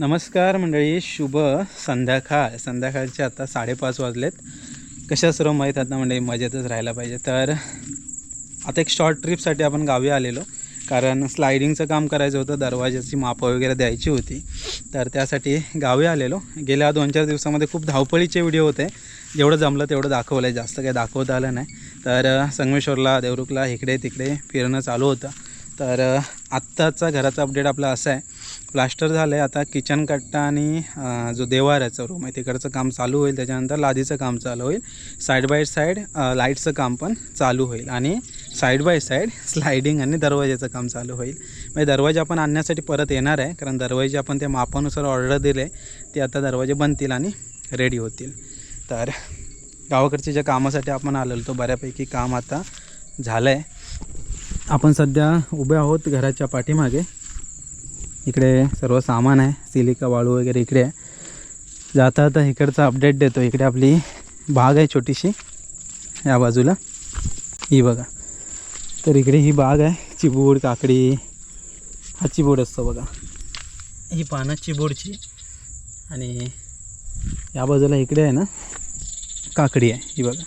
नमस्कार मंडळी शुभ संध्याकाळ. संध्याकाळचे आता साडेपाच वाजलेत. कशा सर्व माहीत आता मंडळी? मजेतच राहायला पाहिजे. तर आता एक शॉर्ट ट्रिपसाठी आपण गावी आलेलो. कारण स्लायडिंगचं काम करायचं होतं. दरवाजाची मापं वगैरे द्यायची होती. तर त्यासाठी गावी आलेलो. गेल्या दोन चार दिवसामध्ये खूप धावपळीचे व्हिडिओ होते. जेवढं जमलं तेवढं दाखवलं आहे जास्त काही दाखवता आलं नाही. तर संगमेश्वरला देवरुखला इकडे तिकडे फिरणं चालू होतं. तर आत्ताचा घराचा अपडेट आपला असा आहे. प्लास्टर झालं आहे आता किचन कट्टा आणि जो देवाऱ्याचा रूम आहे तिकडचं काम चालू होईल. त्याच्यानंतर लादीचं काम चालू होईल. साईड बाय साईड लाईटचं काम पण चालू होईल. आणि साईड बाय साईड स्लायडिंग आणि दरवाजाचं काम चालू होईल. म्हणजे दरवाजा आपण आणण्यासाठी परत येणार आहे. कारण दरवाजे आपण त्या मापानुसार ऑर्डर दिले ते आता दरवाजे बनतील आणि रेडी होतील. तर गावाकडच्या ज्या कामासाठी आपण आलेलो तो बऱ्यापैकी काम आता झालं आहे आपण सध्या उभे आहोत घराच्या पाठीमागे. इकडे सर्व सामान आहे सिलिका वाळू वगैरे इकडे आहे. जाता जाता इकडचा अपडेट देतो. इकडे आपली बाग आहे छोटीशी या बाजूला. ही बघा. तर इकडे ही बाग आहे चिबूड काकडी हा चिबूड असतो बघा. ही पानं चिबूडची. आणि या बाजूला इकडे आहे ना काकडी आहे ही बघा.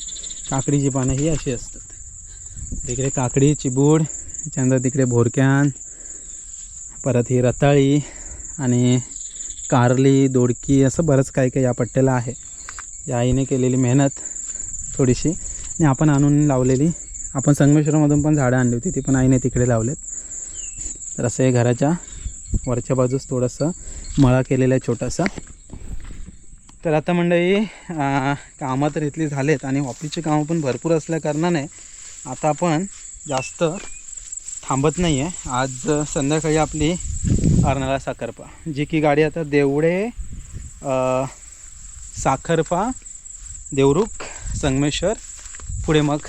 काकडीची पानं ही अशी असतात. इकडे काकडी चिबूड त्याच्यानंतर तिकडे भोरक्यान परत ही रताळी आणि कारली दोडकी असं बरंच काही काही या पट्ट्याला आहे. या आईने केलेली मेहनत थोडीशी. आणि आपण आणून लावलेली. आपण संगमेश्वरमधून पण झाडं आणली होती. ती पण आईने तिकडे लावलेत. तर असं हे घराच्या वरच्या बाजूस थोडंसं मळा केलेला आहे छोटासा. तर आता मंडळी कामं तर इथली झालेत आणि ऑफिसची कामं पण भरपूर असल्या कारणाने आता आपण जास्त थांबत नाही आहे आज संध्याकाळी आपली अर्नाळा साखरपा जी की गाडी आता देवडे साखरपा देवरुख संगमेश्वर पुढे मग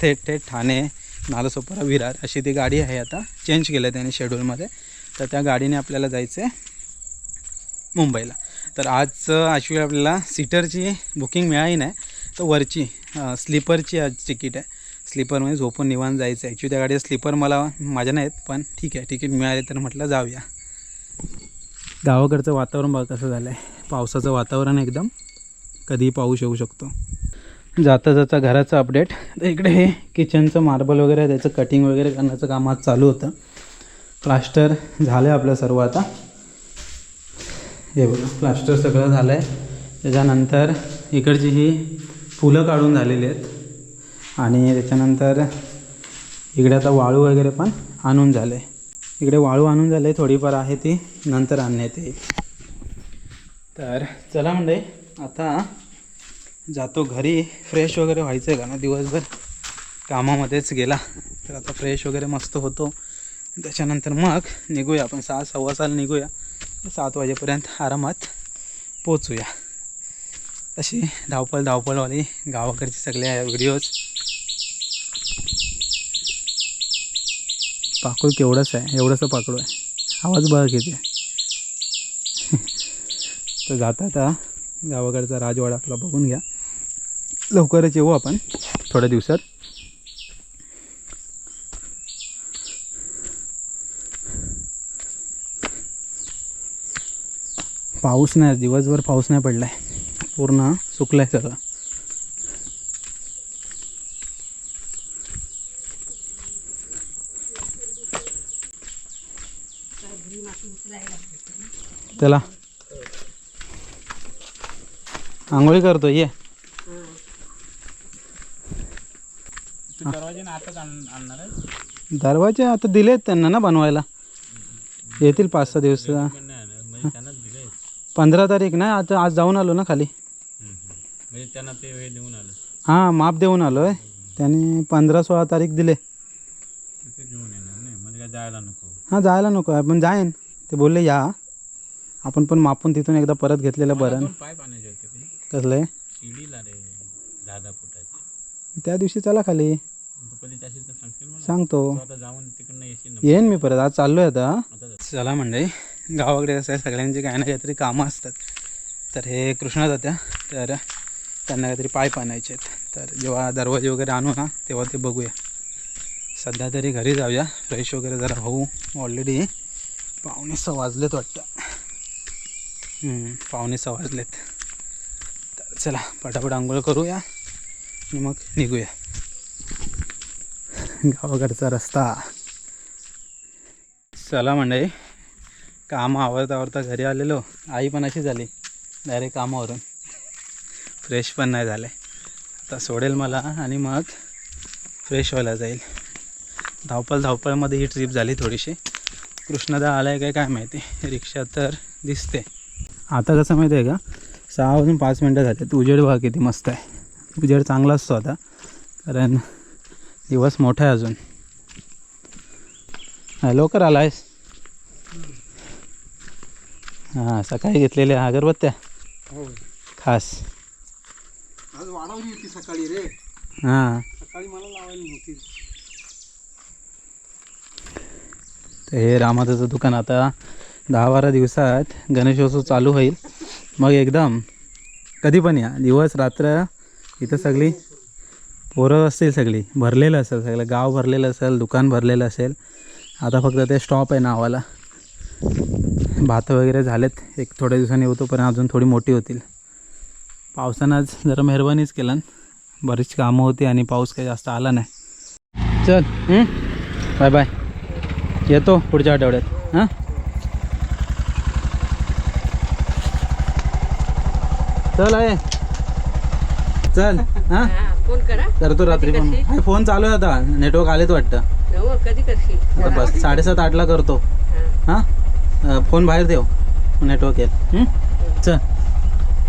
थेट थेट ठाणे नालासोपारा विरार अशी ती गाडी आहे आता. चेंज केलं त्याने शेड्यूलमध्ये तर त्या गाडीने आपल्याला जायचं आहे मुंबईला. तर आज अशी आपल्याला सीटरची बुकिंग मिळाली नाही. तर वरची स्लीपरची आज तिकीट आहे. स्लीपरमध्ये झोपून निवांत जायचं आहे ॲक्च्युली त्या गाडीचे स्लीपर मला माझ्या नाहीत पण ठीक आहे तिकीट मिळाले तर म्हटलं जाऊया. गावाकडचं वातावरण बघा कसं झालं आहे पावसाचं वातावरण एकदम कधीही पाऊस येऊ शकतो. जाता जाता घराचं अपडेट तर इकडे हे किचनचं मार्बल वगैरे त्याचं कटिंग वगैरे करण्याचं काम आज चालू होतं. प्लास्टर झालं आहे आपलं सर्व आता. हे बघा प्लास्टर सगळं झालं आहे त्याच्यानंतर इकडची ही फुलं काढून झालेली आहेत. आणि त्याच्यानंतर इकडे आता वाळू वगैरे पण आणून झालं. आहे इकडे वाळू आणून झालं आहे थोडीफार आहे ती नंतर आणण्यात येईल. तर चला म्हणजे आता जातो घरी. फ्रेश वगैरे व्हायचं आहे का ना दिवसभर कामामध्येच गेला. तर आता फ्रेश वगैरे मस्त होतो. त्याच्यानंतर मग निघूया आपण. सहा सव्वा साल निघूया. सात वाजेपर्यंत आरामात पोचूया अशी धावपळ धावपळवाली गावाकडचे सगळे व्हिडिओज पाकूळ केवढंच आहे एवढंसं पाकळू आहे. आवाज बघा किती आहे. तर जाता आता गावाकडचा राजवाडा आपला बघून घ्या. लवकरच येऊ आपण थोड्या दिवसात. पाऊस नाही दिवसभर पाऊस नाही पडला आहे पूर्ण सुकलं आहे सगळं. चला. आंघोळी करतो ये. दरवाजे आता दिलेत त्यांना ना बनवायला. येतील पाच सहा दिवस. म्हणजे पंधरा तारीख ना आता आज जाऊन आलो ना खाली. म्हणजे त्यांना ते वेळ देऊन आलं. हां माप देऊन आलो आहे त्यांनी पंधरा सोळा तारीख दिले. नाही म्हणजे जायला नको. हां जायला नको आहे पण जाईन. ते बोलले या. आपण पण मापून तिथून एकदा परत घेतलेलं बरं. होते ते. कसलं आहे? शिडीला रे दहा दहा फुटाचे. त्या दिवशी चला खाली. तू कधी जाशील तर सांगशील मला? सांगतो. तू आता जाऊन तिकडनं येशील ना. येईन मी परत आज चाललो आहे आता. आता जा. चला मंडळी गावाकडे कसं आहे सगळ्यांची काही ना काहीतरी कामं असतात. तर हे कृष्णा जात्या तर त्यांना काहीतरी पाय पाण्याचे आहेत. तर जेव्हा दरवाजे वगैरे आणू ना तेव्हा ते बघूया. सध्या तरी घरी जाऊया. फ्रेश वगैरे जरा होऊ. ऑलरेडी पावणे सहा वाजलेत वाटतं. पाहुणे सवाजलेत. तर चला पटापट आंघोळ करूया आणि मग निघूया. गावाकडचा रस्ता. चला मंडळी काम आवरता आवरता घरी आलेलो. आई पण अशी झाली डायरेक्ट कामावरून. फ्रेश पण नाही झाले. आता सोडेल मला आणि मग फ्रेश व्हायला जाईल. धावपळ धावपळमध्ये ही ट्रिप झाली थोडीशी. कृष्णदा आला आहे काय काय माहिती. रिक्षा तर दिसते. आता कसं माहिती आहे का? सहा वाजून पाच मिनटं झाले. उजेड बघा किती मस्त आहे. उजेड चांगला असतो आता. कारण दिवस मोठा आहे अजून. हा लवकर आला आहेस हां सकाळी घेतलेल्या अगरबत्त्या? खास. आज वाढवली होती सकाळी रे. हां. सकाळी मला लावायला नव्हती. तर हे रामाचं दुकान आता दहा बारा दिवसात गणेशोत्सव चालू होईल. मग एकदम कधी पण या. दिवस रात्र इथं सगळी पोरं असतील सगळी. भरलेलं असेल सगळं. गाव भरलेलं असेल दुकान भरलेलं असेल. आता फक्त ते स्टॉप आहे नावाला. भात वगैरे झालेत. एक थोड्या दिवसांनी होतो पण अजून थोडी मोठी होतील. पावसानंच जरा मेहरबानीच केलं. बरीच कामं होती आणि पाऊस काही जास्त आला नाही. चल बाय बाय येतो पुढच्या आठवड्यात. हां? चल आहे. चल हां? हा, फोन करा. करतो रात्री पण? आहे, फोन चालू आहे आता. नेटवर्क आलेत वाटतं. हो कधी करशील? आता बस साडेसात आठला करतो. हा. हां? अं, फोन बाहेर ठेव. नेटवर्क येईल. हं? चल.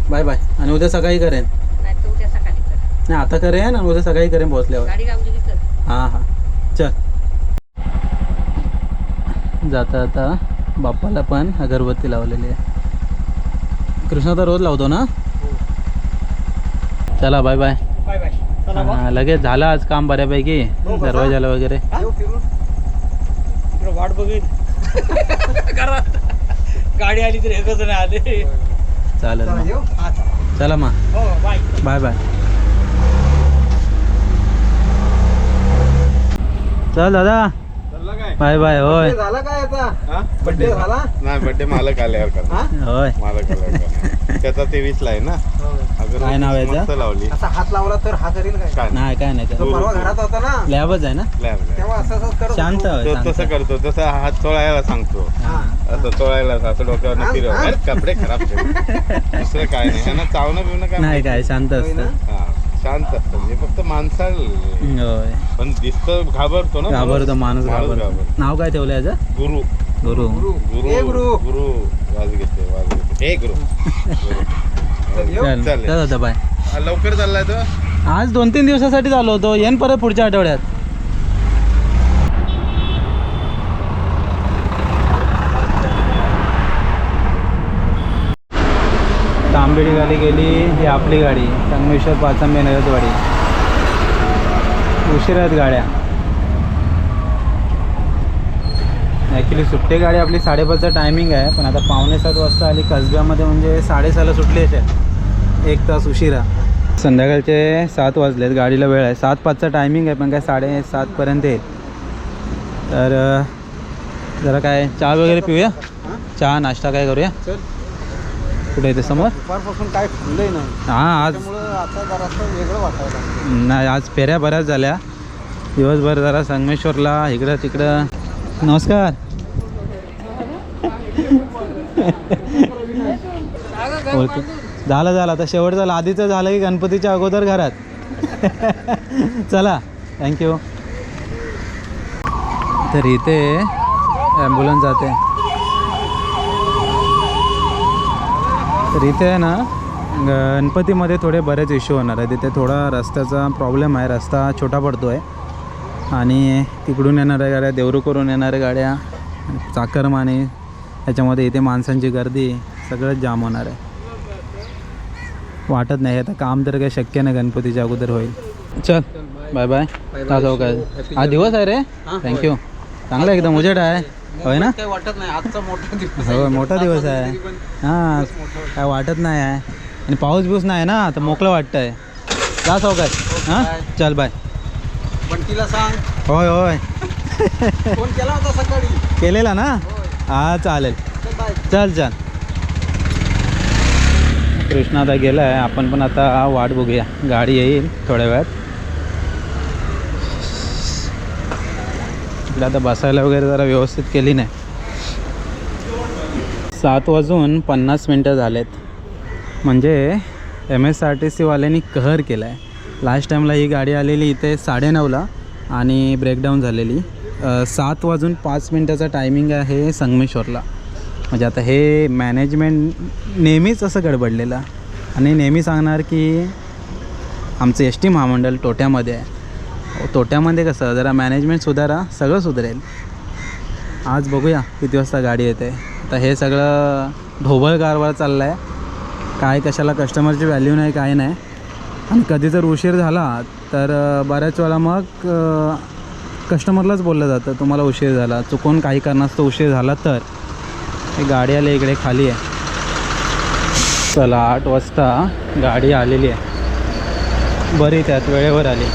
Bye bye. आणि उद्या सकाळी करेन. नाही तर उद्या सकाळी कर. नाही आता करेन आणि उद्या सकाळी करेन पोहोचल्यावर. गाडी गावली की कर. हां हां. चल. जाता आता बाप्पाला पण अगरबत्ती लावलेली आहे. कृष्णा तर रोज लावतो ना? चला बाय बाय बाय बाय चला बा. हां, लगेच झालं आज काम बऱ्यापैकी हो. दरवाजाला वगैरे. वाट बघेन. घरात. गाडी आली तर एकच नाही आले. चालेल चला मग. हा हो बाय बाय बाय चल दादा. बाय बाय होय. झाला काय आता? हा? बड्डे झाला? नाही बड्डे मालक आल्यावर हा? होय. मालक आल्यावर करणार. त्याचा तेवीस ला आहे ना? काय नाव आहे याचं? लावली. असा हात लावला तर हा करील काय? काय नाही. काय नाही तो परवा घरात होता ना? लॅबच आहे ना? Lab lab. तेव्हा असं असं करत शांत होतो. होय, तो शांत तसं करतो तसं हात चोळायला सांगतो. हा. असं चोळायला असं डोक्यावर फिरव. अरे, कपडे खराब ठेव. दुसरं काय नाही. त्यांना चावणं बिवणं काय नाही काय शांत होय ना? असतं हा शांत असतं. हे फक्त माणसाला. होय. पण दिसतं घाबरतो ना घाबरतो माणूस. घाबरतो. नाव काय ठेवलं याचं? गुरु. गुरु. गुरु. गुरु. ए गुरु. गुरु. वाज घेते वाज घेते हे गुरु गुरु. चल चालेल. चल दादा बाय. लवकर चाललाय तो. आज दोन तीन दिवसासाठी चालू होतो. येईन परत पुढच्या आठवड्यात. तांबेडी गाडी गेली. ही आपली गाडी. संगमेश्वर पाचंबे नगरवाडी उशिरा आहेत गाड्या. ॲक्च्युली सुट्टी गाडी आपली साडेपाचचा टायमिंग आहे. पण आता पावणे सात वाजता आली. कसब्यामध्ये म्हणजे साडेसहाला सुटली असेल. एक तास उशिरा. संध्याकाळचे सात वाजलेत गाडीला वेळ आहे. सात पाचचा टायमिंग आहे पण काय साडेसातपर्यंत येईल. तर जरा काय चहा वगैरे पिऊया? चहा नाश्ता काय करूया? कुठे येते समोर? दुपारपासून काय खुललंय नाही. हां आज त्यामुळं आता जरासं वेगळं वाटायला नाही आज फेऱ्या बऱ्याच झाल्या. दिवसभर जरा संगमेश्वरला इकडं तिकडं. नमस्कार. ओळख- झालं झालं. आता शेवट झालं. आधीचं झालं की गणपतीच्या अगोदर घरात. चला. थँक्यू तर इथे ॲम्ब्युलन्स जाते. तर इथे आहे ना गणपतीमध्ये थोडे बरेच इश्यू होणार आहे तिथे थोडा रस्त्याचा प्रॉब्लेम आहे. रस्ता छोटा पडतो आहे आणि तिकडून येणाऱ्या गाड्या देवरूकरून येणाऱ्या गाड्या चाकरमाने त्याच्यामध्ये इथे माणसांची गर्दी सगळंच जाम होणार आहे. वाटत नाही. आता काम तर काही शक्य नाही गणपतीच्या अगोदर होईल. चल बाय बाय जातो काय? हा दिवस आहे रे. थँक्यू चांगला एकदम उजेड आहे. होय ना? काही वाटत नाही आजचा मोठा दिवस हो मोठा दिवस आहे. हां काय वाटत नाही आहे. आणि पाऊस बिऊस नाही ना तर मोकळं वाटतं आहे जा चौकात हां? चल बाय पण तिला सांग. होय होय. फोन केला होता सकाळी. केलेला ना? हां चालेल. चल चल. कृष्णा आता गेला आहे आपण पण आता वाट बघूया. गाडी येईल थोड्या वेळात. इकडे आता बसायला वगैरे जरा व्यवस्थित केली नाही. सात वाजून पन्नास मिनटं झालेत. म्हणजे एम एस आर टी सीवाल्यांनी कहर केला आहे लास्ट टाईमला ही गाडी आलेली इथे साडेनऊला आणि ब्रेकडाऊन झालेली. सात वाजून पाच मिनटाचा टायमिंग आहे संगमेश्वरला. म्हणजे आता हे मॅनेजमेंट नेहमीच असं गडबडलेलं. आणि नेहमी सांगणार की आमचं एस टी महामंडळ तोट्यामध्ये आहे. तोट्यामध्ये कसं जरा मॅनेजमेंट सुधारा सगळं सुधारेल. आज बघूया किती वाजता गाडी येते. आता हे सगळं ढोबळ कारभार चाललं आहे काय कशाला कस्टमरची व्हॅल्यू नाही काय नाही. आणि कधी जर उशीर झाला तर बऱ्याच वेळा मग कस्टमरलाच बोललं जातं तुम्हाला उशीर झाला. चुकून काही कारणास्तव उशीर झाला तर. गाडी आली इकडे खाली आहे. चला आठ वाजता गाडी आलेली आहे. बरी त्यात वेळेवर आली.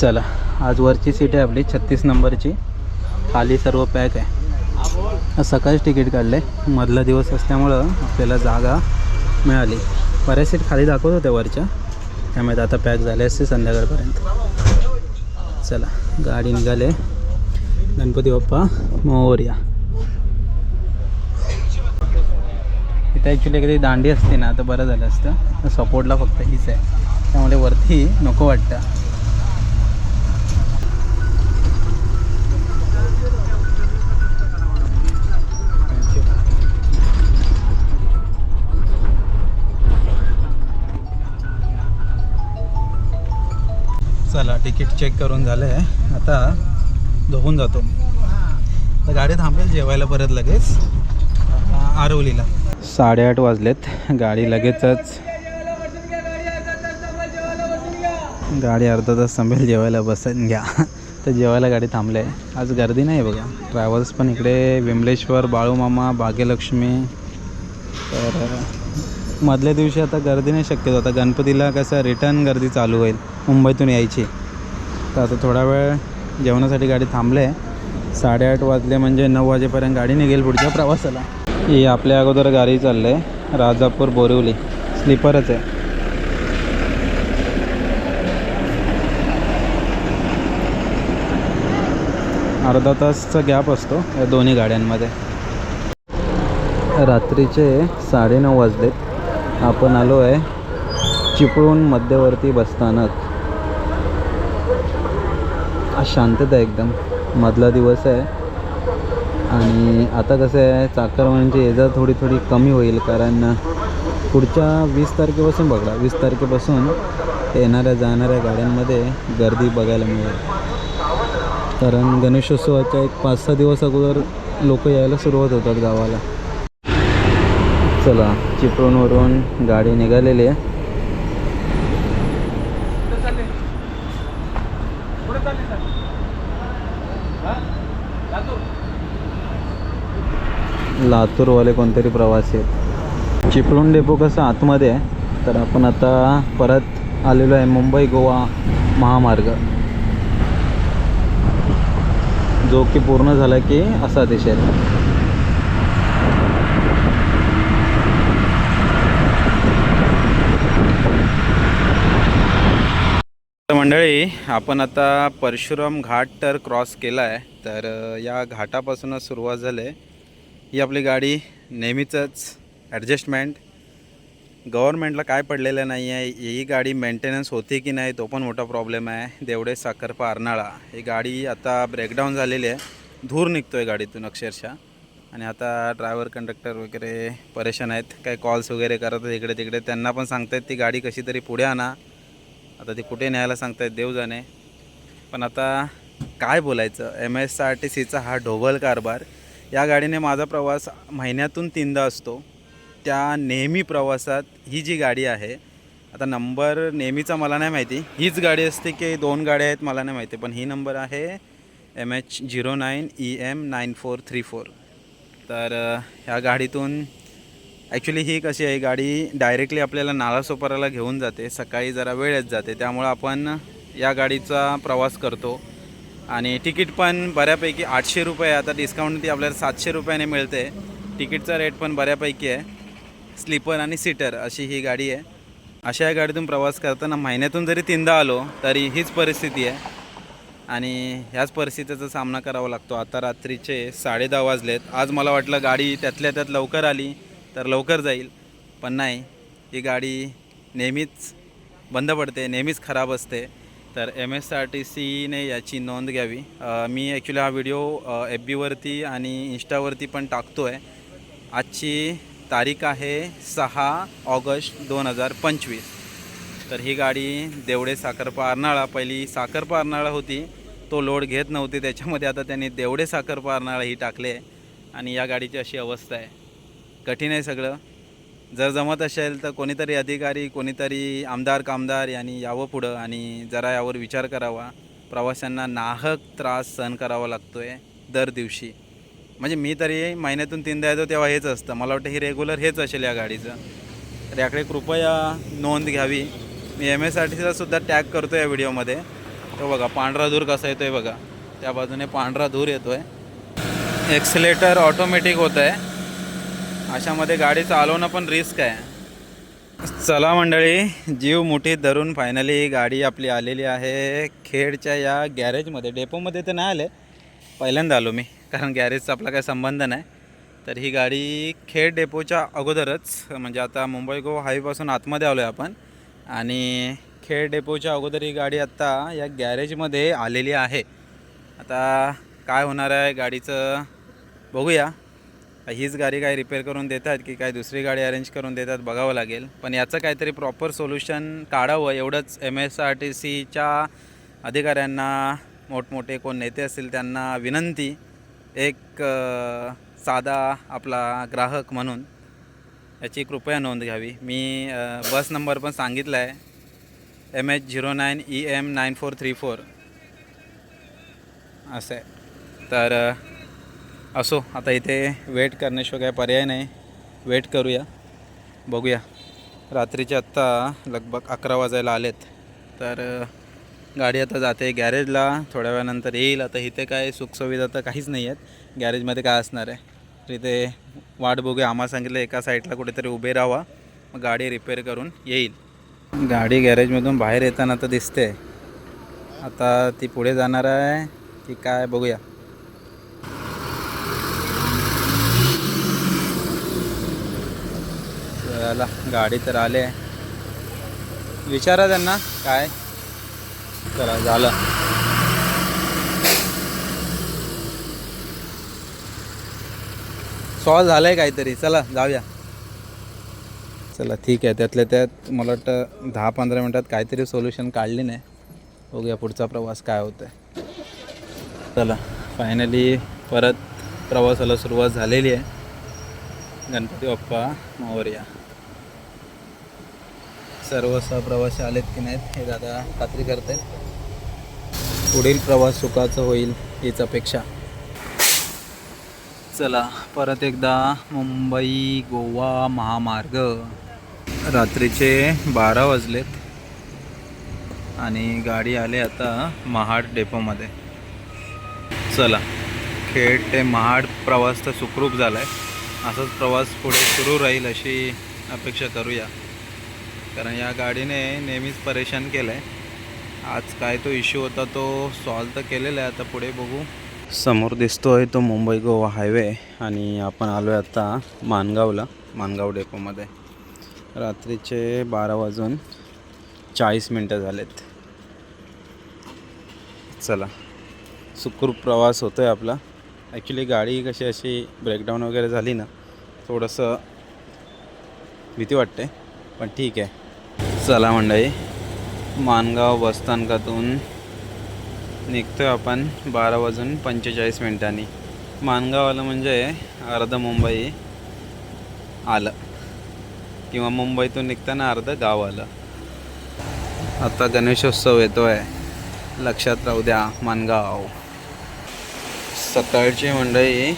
चला आज वरची सीट आहे आपली छत्तीस नंबरची. खाली सर्व पॅक आहे. सकाळीच तिकीट काढलं आहे मधला दिवस असल्यामुळं आपल्याला जागा मिळाली. बऱ्याच सीट खाली दाखवत होत्या वरच्या. त्यामुळे आता पॅक झाले असते संध्याकाळपर्यंत. चला गाडी निघाले. गणपती बाप्पा मोर्या. इथं ॲक्च्युली एखादी दांडी असते ना तर बरं झालं असतं. सपोर्टला फक्त हीच आहे. त्यामुळे वरती नको वाटतं. चला तिकीट चेक करून झालं आहे आता झोपून जातो. तर गाडी थांबेल जेवायला परत लगेच. आरवलीला. साडेआठ वाजलेत. गाडी लगेचच. गाडी अर्धा तास थांबेल जेवायला बसून घ्या. तर जेवायला गाडी थांबले आज गर्दी नाही बघा. ट्रॅव्हल्स पण इकडे विमलेश्वर बाळूमामा भाग्यलक्ष्मी. तर मधल्या दिवशी आता गर्दी नाही शक्यतो. आता गणपतीला कसं रिटर्न गर्दी चालू होईल. मुंबईतून यायची. तर आता थोडा वेळ जेवणासाठी गाडी थांबले. साडेआठ वाजले म्हणजे नऊ वाजेपर्यंत गाडी निघेल पुढच्या प्रवासाला. ही आपल्या अगोदर गाडी चालले. राजापूर बोरिवली. स्लीपरच आहे. अर्धा तासचा गॅप असतो या दोन्ही गाड्यांमध्ये. रात्रीचे साडेनऊ वाजलेत. आपण आलो आहे चिपळूण मध्यवर्ती बसस्थानक आज शांतता आहे एकदम. मधला दिवस आहे. आणि आता कसं आहे चाकरमान्यांची ये जा थोडी थोडी कमी होईल कारण पुढच्या वीस तारखेपासून बघा वीस तारखेपासून येणाऱ्या जाणाऱ्या गाड्यांमध्ये गर्दी बघायला मिळेल. कारण गणेशोत्सवाच्या एक पाच सहा दिवस अगोदर लोक यायला सुरुवात होतात गावाला. चला चिपळूणवरून गाडी निघालेली आहे. लातूरवाले कोणतरी प्रवासी आहेत. चिपळूण डेपो कसं आतमध्ये आहे तर आपण आता परत आलेलो आहे मुंबई गोवा महामार्ग. जो की पूर्ण झाला की असा दिसेल मंडळी आपण आता परशुराम घाट तर क्रॉस केला आहे तर या घाटापासूनच सुरुवात झाली आहे. ही आपली गाडी नेहमीचंच ॲडजस्टमेंट गव्हर्नमेंटला काय पडलेलं नाही आहे ही गाडी मेंटेनन्स होते की नाही तो पण मोठा प्रॉब्लेम आहे. देवडे साखरपा अर्नाळा ही गाडी आता ब्रेकडाऊन झालेली आहे. धूर निघतो आहे गाडीतून अक्षरशः. आणि आता ड्रायव्हर कंडक्टर वगैरे परेशान आहेत. काही कॉल्स वगैरे करत आहेत इकडे तिकडे. त्यांना पण सांगतायत ती गाडी कशी तरी पुढे आणा. आता ती कुठे न्यायला सांगतायत देव जाणे. पण आता काय बोलायचं? एम एस आर टी सीचा हा ढोबल कारभार. या गाडीने माझा प्रवास महिन्यातून तीनदा असतो. त्या नेहमी प्रवासात ही जी गाडी आहे आता नंबर नेहमीचा मला नाही माहिती. हीच गाडी असते की दोन गाड्या आहेत मला नाही माहिती पण ही नंबर आहे M H zero nine E M nine four three four तर ह्या गाडीतून ॲक्च्युली ही कशी आहे गाडी डायरेक्टली आपल्याला नालासोपाराला घेऊन जाते सकाळी जरा वेळेत जाते त्यामुळं आपण या गाडीचा प्रवास करतो. आणि तिकीट पण बऱ्यापैकी आठशे रुपये आता डिस्काउंट ती आपल्याला सातशे रुपयाने मिळते. तिकीटचा रेट पण बऱ्यापैकी आहे. स्लीपर आणि सीटर अशी ही गाडी आहे. अशा या गाडीतून प्रवास करताना महिन्यातून जरी तीनदा आलो तरी हीच परिस्थिती आहे. आणि ह्याच परिस्थितीचा सामना करावा लागतो. आता रात्रीचे साडेदहा वाजलेत. आज मला वाटलं गाडी त्यातल्या त्यात लवकर आली तर लवकर जाईल. पण नाही. ही गाडी नेहमीच बंद पडते नेहमीच खराब असते. तर एम एस आर टी सीने याची नोंद घ्यावी. मी ॲक्च्युली हा व्हिडिओ एफ बीवरती आणि इन्स्टावरती पण टाकतो आहे आजची तारीख आहे सहा ऑगस्ट दोन हजार पंचवीस. तर ही गाडी देवडे साखरपा अर्नाळा पहिली साखरपा अर्नाळा होती. तो लोड घेत नव्हती त्याच्यामध्ये आता त्यांनी देवडे साखरपा अर्नाळा ही टाकले आणि या गाडीची अशी अवस्था आहे. कठीण आहे सगळं. जर जमत असेल तर कोणीतरी अधिकारी कोणीतरी आमदार कामदार यांनी यावं पुढं आणि जरा यावर विचार करावा. प्रवाशांना नाहक त्रास सहन करावा लागतो आहे दर दिवशी. म्हणजे मी तरी महिन्यातून तीनदा येतो तेव्हा हेच असतं. मला वाटतं ही रेग्युलर हेच असेल या गाडीचं. तर याकडे कृपया नोंद घ्यावी. मी एम एस आर टी सीला सुद्धा टॅग करतो या व्हिडिओमध्ये. तो बघा पांढरा धूर कसा येतो आहे बघा. त्या बाजूने पांढरा धूर येतो आहे एक्सिलेटर ऑटोमॅटिक होतं आहे अशामध्ये गाडी चालवणं पण रिस्क आहे. चला मंडळी जीव मुठीत धरून फायनली गाडी आपली आलेली आहे. खेडच्या या गॅरेजमध्ये डेपोमध्ये तर नाही आले. पहिल्यांदा आलो मी कारण गॅरेजचा आपला काही संबंध नाही. तर ही गाडी खेड डेपोच्या अगोदरच म्हणजे आता मुंबई गोवा हायवेपासून आतमध्ये आलो आहे आपण. आणि खेड डेपोच्या अगोदर ही गाडी आत्ता या गॅरेजमध्ये आलेली आहे. आता काय होणार आहे गाडीचं बघूया. हीच गाडी काय रिपेअर करून देतात की काय दुसरी गाडी अरेंज करून देतात बघावं लागेल. पण याचं काहीतरी प्रॉपर सोल्युशन काढावं एवढंच एम एस आर टी सीच्या अधिकाऱ्यांना मोठमोठे कोण नेते असतील त्यांना विनंती. एक साधा आपला ग्राहक म्हणून याची कृपया नोंद घ्यावी. मी बस नंबर पण सांगितला आहे M H zero nine E M nine four three four असं आहे. तर असो आता इथे वेट करण्याशिवाय काय पर्याय नाही. वेट करूया. बघूया. रात्रीचे आत्ता लगभग अकरा वाजायला आलेत. तर गाडी आता जाते गॅरेजला थोड्या वेळानंतर येईल. आता इथे काय सुखसुविधा तर काहीच नाही आहेत. गॅरेजमध्ये काय असणार आहे? तर इथे वाट बघूया. आम्हाला सांगितलं एका साईडला कुठेतरी उभे राहावा. मग गाडी रिपेअर करून येईल. गाडी गॅरेजमधून बाहेर येताना तर दिसते. आता ती पुढे जाणार आहे. की काय बघूया. चला गाडी तर आले विचारा त्यांना काय चला झालं. सॉल्व झालंय काहीतरी. चला जाऊया. चला ठीक आहे. त्यातल्या त्यात मला वाटतं दहा पंधरा मिनटात काहीतरी सोल्युशन काढली नाही. बघूया पुढचा प्रवास काय होतं आहे चला फायनली परत प्रवासाला सुरुवात झालेली आहे. गणपती बाप्पा मोरया सर्व सहप्रवासी आलेत की नाहीत हे दादा खात्री करत आहेत पुढील प्रवास सुखाचा होईल हीच अपेक्षा. चला परत एकदा मुंबई गोवा महामार्ग. रात्रीचे बारा वाजलेत आणि गाडी आली आता महाड डेपोमध्ये. चला खेड ते महाड प्रवास तर सुखरूप झाला आहे असाच प्रवास पुढे सुरू राहील अशी अपेक्षा करूया. कारण या गाडीने नेहमीच परेशान केलं आहे आज काय तो इश्यू होता तो सॉल्व तर केलेला आहे. आता पुढे बघू. समोर दिसतोय तो मुंबई गोवा हायवे आणि आपण आलो आहे आता मानगावला मानगाव डेपोमध्ये रात्रीचे बारा वाजून चाळीस मिनटं झालेत. चला. सुखरूप प्रवास होतो आहे आपला. ॲक्च्युली गाडी कशी अशी ब्रेकडाऊन वगैरे झाली ना थोडंसं भीती वाटते. पण ठीक आहे. चला मंडळी मानगाव बसस्थानकातून निघतो आहे आपण बारा वाजून पंचेचाळीस मिनिटांनी. मानगाव आलं म्हणजे अर्ध मुंबई आलं. किंवा मुंबईतून निघताना अर्ध गाव आलं आता गणेशोत्सव येतो आहे लक्षात राहू द्या मानगाव. सकाळची मंडळी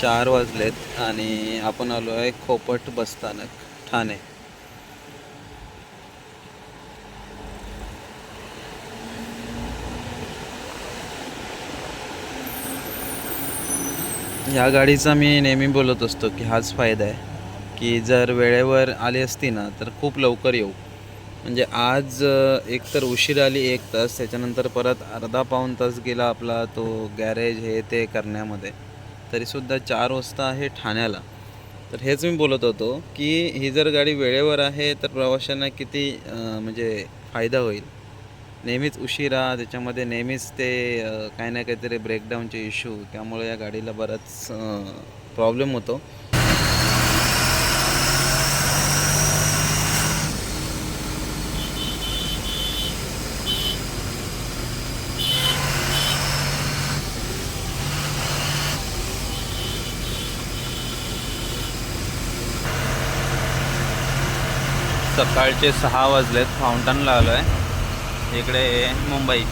चार वाजलेत आणि आपण आलो आहे खोपट बसस्थानक ठाणे. ह्या गाडीचा मी नेहमी बोलत असतो की हाच फायदा आहे की जर वेळेवर आली असती ना तर खूप लवकर येऊ. म्हणजे आज एकतर एक तर उशीर आली एक तास त्याच्यानंतर परत अर्धा पाऊन तास गेला आपला तो गॅरेज हे ते करण्यामध्ये. तरीसुद्धा चार वाजता आहे ठाण्याला. तर हेच मी बोलत होतो की ही जर गाडी वेळेवर आहे तर प्रवाशांना किती म्हणजे फायदा होईल? नेहमीच उशिरा त्याच्यामध्ये नेहमीच ते काही ना काहीतरी ब्रेकडाऊनचे इश्यू त्यामुळे या गाडीला बराच प्रॉब्लेम होतो. सकाळचे सहा वाजलेत फाउंटनला आलो आहे इकडे मुंबई.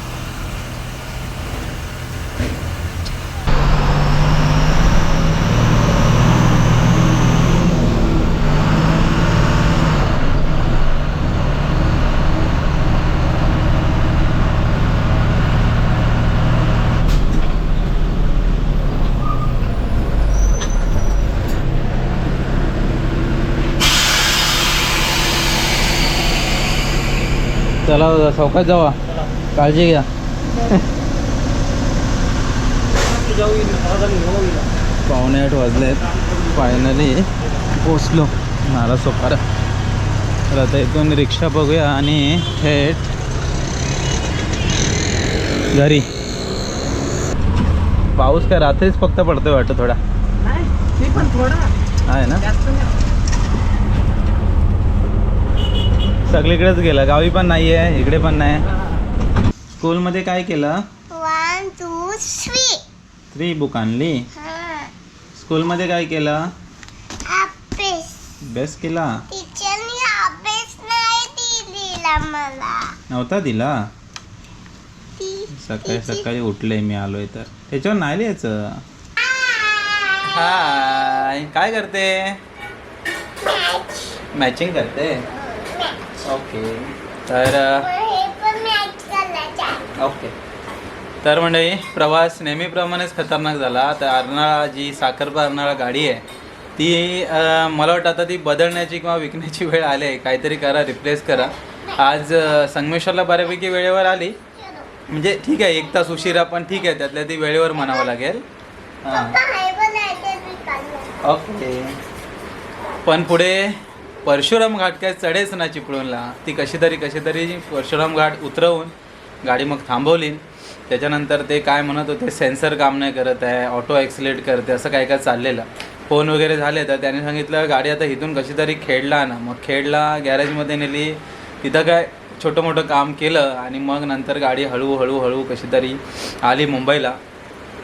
चला चौकात जावा. काळजी घ्या. पावणे आठ वाजलेत. फायनली पोचलो नाला सोपारा. तर आता इथून रिक्षा बघूया आणि थेट घरी. पाऊस काय रात्रीच फक्त पडतोय वाटतं थोडा. आहे ना जास्त नाही सगळीकडेच गेला. गावी पण नाही आहे इकडे पण नाही. स्कूलमध्ये काय केलं? One two three three book आणली. स्कूलमध्ये काय केलं? अभ्यास बेस केला? टीचरनी अभ्यास नाही दिलेला मला. नव्हता दिला? सकाळी सकाळी उठले मी आलोय तर. त्याच्यावर नाही लिहायचं? हाय. काय करते? मॅचिंग करते? ओके. तर ओके. तर मंडळी प्रवास नेहमीप्रमाणेच खतरनाक झाला. तर अर्नाळा जी साखरपा अर्नाळा गाडी आहे ती मला वाटतं आता ती बदलण्याची किंवा विकण्याची वेळ आली आहे. काहीतरी करा रिप्लेस करा. आज संगमेश्वरला बऱ्यापैकी वेळेवर आली. म्हणजे ठीक आहे एक तास उशिरा पण ठीक आहे त्यातल्या ती वेळेवर म्हणावं लागेल. ओके. पण पुढे परशुराम घाट काय चढेच ना चिपळूणला. ती कशी तरी कशी तरी परशुराम घाट उतरवून गाडी मग थांबवली त्याच्यानंतर ते काय म्हणत होते सेन्सर काम नाही करत आहे ऑटो ॲक्सिलेट करते असं काय काय चाललेलं. फोन वगैरे झाले तर त्याने सांगितलं गाडी आता इथून कशी तरी खेडला ना. मग खेडला गॅरेजमध्ये नेली. तिथं काय छोटं मोठं काम केलं आणि मग नंतर गाडी हळूहळू हळू कशी तरी आली मुंबईला.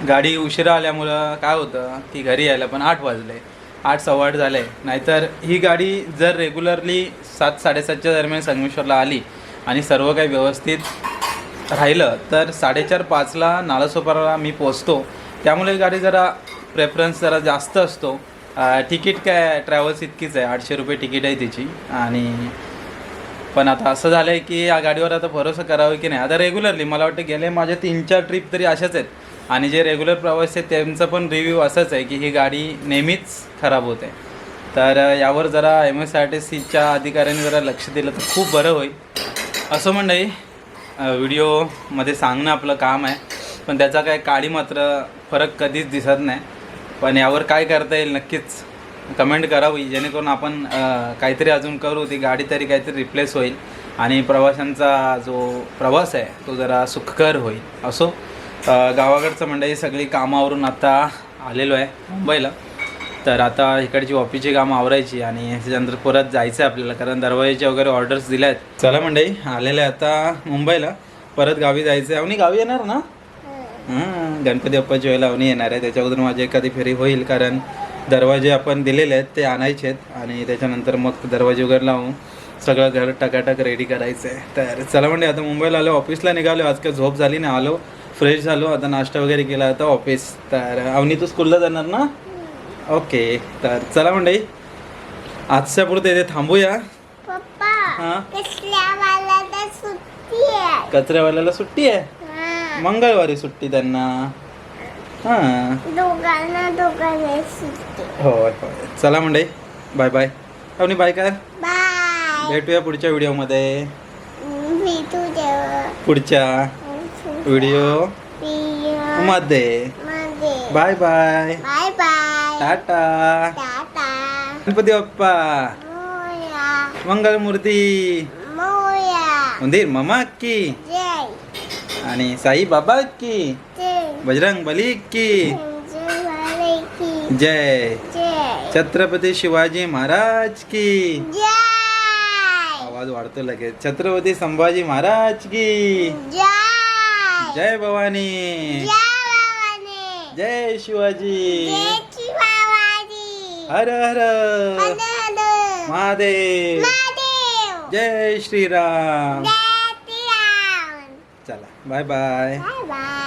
गाडी उशिरा आल्यामुळं काय होतं की घरी यायला पण आठ वाजले. आठ सव्वा आठ झाले. नाहीतर ही गाडी जर रेग्युलरली सात साडेसातच्या दरम्यान संगमेश्वरला आली आणि सर्व काही व्यवस्थित राहिलं तर साडेचार पाचला नालासोपाराला मी पोचतो त्यामुळे ही गाडी जरा प्रेफरन्स जरा जास्त असतो. तिकीट काय ट्रॅव्हल्स इतकीच आहे. आठशे रुपये तिकीट आहे तिची. आणि पण आता असं झालं आहे की या गाडीवर आता भरोसा करावं की नाही? आता रेग्युलरली मला वाटतं गेले माझ्या तीन चार ट्रिप तरी अशाच आहेत. आणि जे रेग्युलर प्रवासी आहेत त्यांचं पण रिव्ह्यू असंच आहे की ही गाडी नेहमीच खराब होते. तर यावर जरा एम एस आर टी सीच्या अधिकाऱ्यांनी जरा लक्ष दिलं तर खूप बरं होईल. असं मंडळी अ, व्हिडिओमध्ये सांगणं आपलं काम आहे. पण त्याचा काय काळी मात्र फरक कधीच दिसत नाही. पण यावर काय करता येईल नक्कीच कमेंट करावी जेणेकरून आपण काहीतरी अजून करू ती गाडी तरी काहीतरी रिप्लेस होईल आणि प्रवाशांचा जो प्रवास आहे तो जरा सुखकर होईल. असो. गावाकडचं मंडळी सगळी कामावरून आता आलेलो आहे मुंबईला. तर आता इकडची ऑफिसची कामं आवरायची आणि त्याच्यानंतर परत जायचं आहे आपल्याला कारण दरवाजाचे वगैरे ऑर्डर्स दिल्या आहेत. चला मंडळी आलेले आहे आता मुंबईला. परत गावी जायचं आहे. अवनी गावी येणार ना? हां. गणपती बाप्पाची वेळेला अवनी येणार आहे. त्याच्याबद्दल माझी एखादी फेरी होईल कारण दरवाजे आपण दिलेले आहेत ते आणायचे आहेत. आणि त्याच्यानंतर मग दरवाजे वगैरे लावून सगळं घर टकाटक रेडी करायचं आहे. तर चला म्हणजे आता मुंबईला आलो ऑफिसला निघालो. आज काय झोप झाली ना आलो. फ्रेश झालो आता नाश्ता वगैरे केला आता ऑफिस तर अवनी तू स्कूलला जाणार ना? ओके तर चला मंडळी. आजच्या पुरते इथे थांबूया. हा? कचऱ्यावाल्याला सुट्टी आहे. हा. मंगळवारी सुट्टी त्यांना. हां. होय चला मंडळी. बाय बाय अवनी बाय कर. बाय भेटूया पुढच्या व्हिडिओमध्ये पुढच्या. व्हिडिओमध्ये. Bye bye. Bye bye. Tata. Tata. Ganpati Bappa. Mangalmurti. उंदीर मामा की. आणि साई बाबा की. बजरंग बली की. जय. छत्रपती शिवाजी महाराज की. आवाज वाढतो लगेच. छत्रपती संभाजी महाराज की. जय भवानी। जय शिवाजी। हर हर। महादेव। जय श्रीराम। जय श्रीराम। चला बाय बाय। Bye bye.